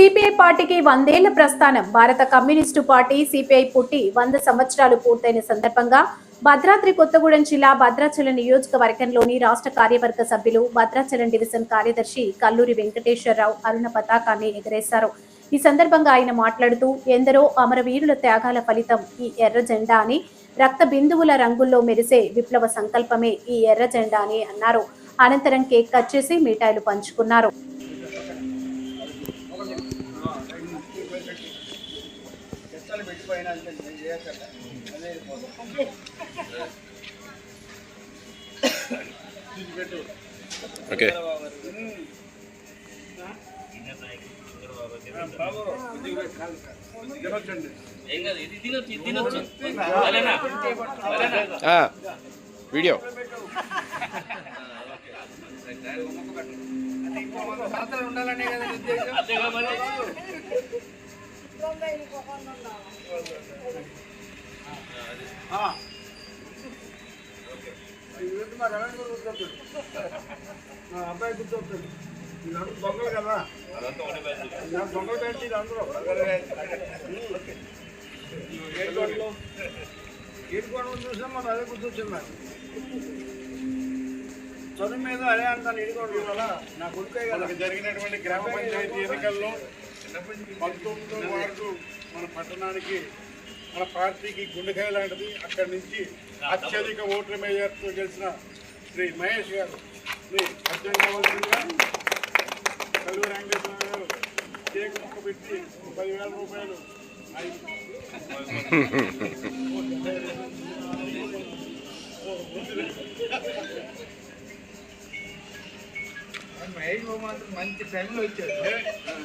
CPI పార్టీకి వందేళ్ళ ప్రస్థానం. భారత కమ్యూనిస్టు పార్టీ సిపిఐ పుట్టి వంద సంవత్సరాలు పూర్తయిన సందర్భంగా భద్రాద్రి కొత్తగూడెం జిల్లా భద్రాచలం నియోజకవర్గంలోని రాష్ట్ర కార్యవర్గ సభ్యులు భద్రాచలం డివిజన్ కార్యదర్శి కల్లూరి వెంకటేశ్వరరావు అరుణ పతాకాన్ని ఎగరేశారు. ఈ సందర్భంగా ఆయన మాట్లాడుతూ ఎందరో అమరవీరుల త్యాగాల ఫలితం ఈ ఎర్ర జెండా అని రక్త బిందువుల రంగుల్లో మెరిసే విప్లవ సంకల్పమే ఈ ఎర్ర జెండా అని అన్నారు. అనంతరం కేక్ కట్ చేసి మిఠాయిలు పంచుకున్నారు. చెత్తలు పెట్టిపోయినా అంటే చేయక్కర్లే. అదే. ఓకే వీడియో ఉండాలనే కదా మా రమేష్ గారు కూర్చోతాడు. మా అబ్బాయి కూర్చోతాడు వీళ్ళందరూ దొంగలు కదా దొంగలు పెట్టి అందరూ ఏడుకోవడంలో ఏడుకోవడం చూసినా మనం అదే గుర్తొచ్చింది చదువు మీద అదే అంటాను ఏడుకోవడం వల్ల నా కొడుకే కదా జరిగినటువంటి గ్రామ పంచాయతీ ఎన్నికల్లో పంతొమ్మిదో వార్డు మన పట్టణానికి మన పార్టీకి గుండెకాయ లాంటిది. అక్కడి నుంచి అత్యధిక ఓట్ల మేయర్తో గెలిచిన శ్రీ మహేష్ గారు. శ్రీ అత్యంగా కలువ వెంకటేశ్వర గారు. కేక్ ముక్క పెట్టి పదివేల రూపాయలు. మహేష్ బాబు మాత్రం మంచి టైంలో లేటెస్ట్గా వచ్చాడు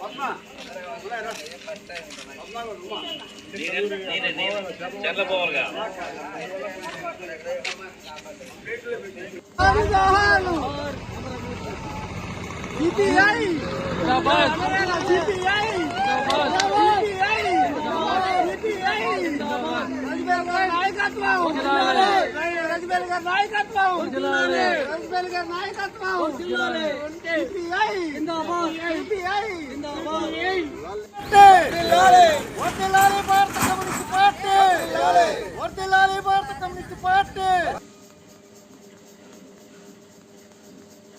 రమ్మా పద్మ ఉన్నాయి రా. పద్మ కూడా రమ్మా. పోవాలిగా ప్లేట్లో పెట్టి వర్తిల్లాలి భారత కమ్యూనిస్ట్ పార్టీ. వర్తిల్లాలి భారత కమ్యూనిస్ట్ పార్టీ.